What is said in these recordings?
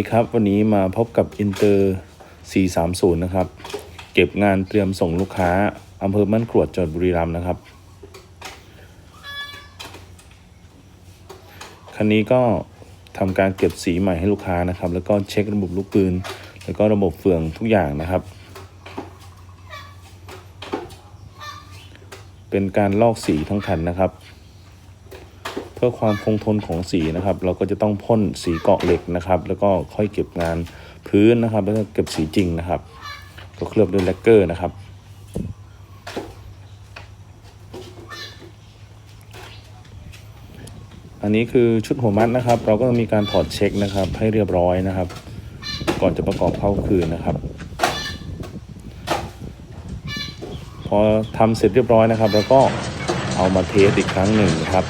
ดีครับ วันนี้มาพบกับ Inter 430 นะครับ เก็บงานเตรียมส่งลูกค้าอำเภอบ้านกรวดจังหวัดบุรีรัมย์นะครับ คันนี้ก็ทำการเก็บสีใหม่ให้ลูกค้านะครับ แล้วก็เช็คระบบลูกปืน แล้วก็ระบบเฟืองทุกอย่างนะครับ เป็นการลอกสีทั้งคันนะครับ พื่อความคงทนของสีนะครับ เราก็จะต้องพ่นสีเกาะเหล็กนะครับ แล้วก็ค่อยเก็บงานพื้นนะครับ แล้วก็เก็บสีจริงนะครับ ก็เคลือบด้วยแลกเกอร์นะครับอันนี้คือชุดหัวมัดนะครับ เราก็มีการถอดเช็คนะครับ ให้เรียบร้อยนะครับ ก่อนจะประกอบเข้าคืนนะครับ พอทำเสร็จเรียบร้อยนะครับ แล้วก็เอามาเทสอีกครั้งหนึ่งนะครับ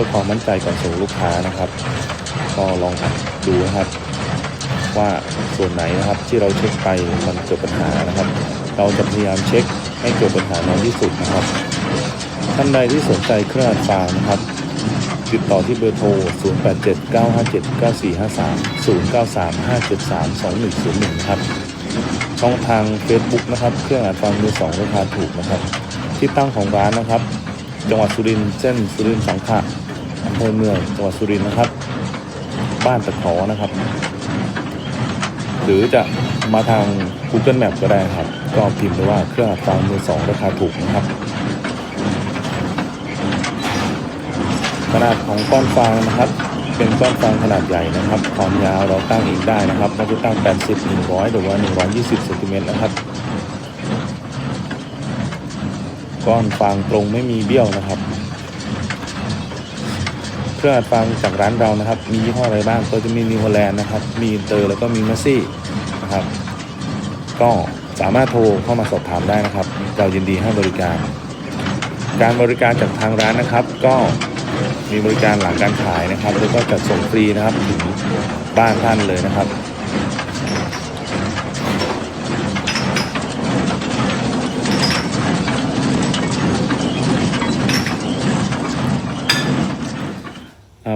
พื่อความมั่นใจก่อนส่งลูกค้านะครับ ก็ลองดูนะครับ ว่าส่วนไหนนะครับที่เราเช็คไปมันเกิดปัญหานะครับ เราจะพยายามเช็คให้เกิดปัญหาน้อยที่สุดนะครับ ท่านใดที่สนใจเครื่องอัดฟางนะครับติดต่อที่เบอร์โทร 0879579453 0935732101 นะครับ ช่องทาง Facebook นะครับ เครื่องอัดฟังมือสองราคาถูกนะครับ ที่ตั้งของร้านนะครับ จังหวัดสุรินทร์เส้นสุรินทร์สังขะ อำเภอเมืองจังหวัดสุรินทร์นะครับ บ้านตะขอนะครับ หรือจะมาทาง Google Map ก็ได้ครับ ก็พิมพ์ไปว่าเครื่องอัดฟังมือสองราคาถูกนะครับ ขนาดของก้อนฟางนะครับ เป็นก้อนฟางขนาดใหญ่นะครับ ความยาวเราตั้งเองได้นะครับเราจะตั้ง 80 100 หรือว่า 120เซนติเมตรนะครับก้อนฟางตรงไม่มีเบี้ยวนะครับ เครื่องอัดฟางจากร้านเรานะครับ มียี่ห้ออะไรบ้างก็จะมีนิวโฮแลนด์นะครับ มีอินเตอร์แล้วก็มีเมสซี่นะครับ ก็สามารถโทรเข้ามาสอบถามได้นะครับ เรายินดีให้บริการ การบริการจากทางร้านนะครับ ก็มีบริการหลังการขายนะครับ แล้วก็จัดส่งฟรีนะครับถึงบ้านท่านเลยนะครับ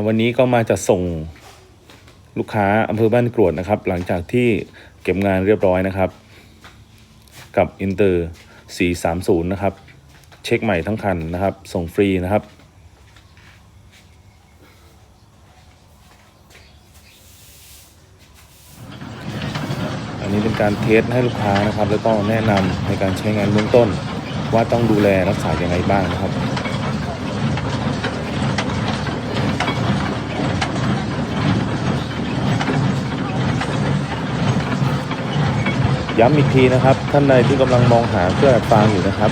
วันนี้ก็มาจะส่งลูกค้าอำเภอบ้านกรวดนะครับ หลังจากที่เก็บงานเรียบร้อยนะครับ กับอินเตอร์ 430 นะครับ เช็คใหม่ทั้งคันนะครับ ส่งฟรีนะครับอันนี้เป็นการเทสให้ลูกค้านะครับ แล้วก็แนะนำในการใช้งานเบื้องต้น ว่าต้องดูแลรักษาอย่างไรบ้างนะครับ ย้ำอีกทีนะครับ ท่านใดที่กำลังมองหาเครื่องอัดฟางอยู่นะครับ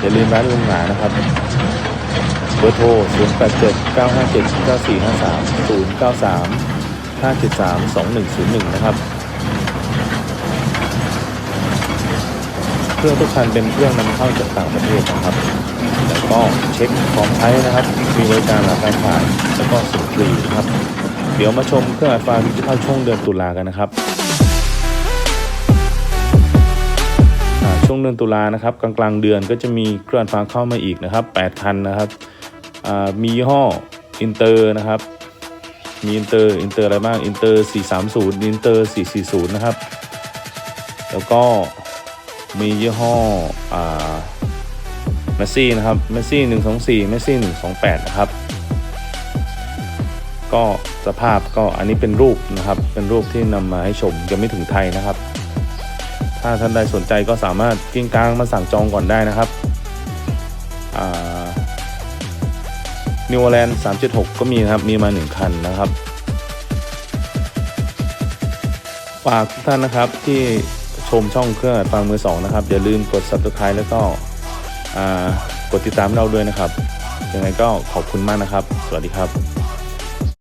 อย่าลืมร้านลุงหนานะครับ เบอร์โทร 0 8 7 9 5 7 9 4 5 3 0 9 3 5 7 3 2 1 0 1 นะครับ เครื่องทุกคันเป็นเครื่องนำเข้าจากต่างประเทศนะครับ แล้วก็เช็คพร้อมใช้นะครับ มีบริการหลังการขายแล้วก็ส่งฟรีนะครับ เดี๋ยวมาชมเครื่องอัดฟางดิจิทัลช่วงเดือนตุลากันนะครับ เดือนตุลานะครับกลางกลางๆเดือนก็จะมีเครื่องฟ้าเข้ามาอีกนะครับ8คันนะครับมียี่ห้ออินเตอร์นะครับมีอินเตอร์อินเตอร์อะไรบ้างอินเตอร์430อินเตอร์440นะครับแล้วก็มียี่ห้ออ่าเมสซี่นะครับเมสซี่124เมสซี่128นะครับก็สภาพก็อันนี้เป็นรูปนะครับเป็นรูปที่นำมาให้ชมยังไม่ถึงไทยนะครับ ถ้าท่านใดสนใจก็สามารถกิ้งกลางมาสั่งจองก่อนได้นะครับนิวอ r แลนด์376 ก็มีนะครับ มีมา 1 คันนะครับ ฝากทุกท่านนะครับที่ชมช่องเครื่องฟังมือสองนะครับ อย่าลืมกด subscribe แล้วก็กดติดตามเราด้วยนะครับ ยังไงก็ขอบคุณมากนะครับ สวัสดีครับ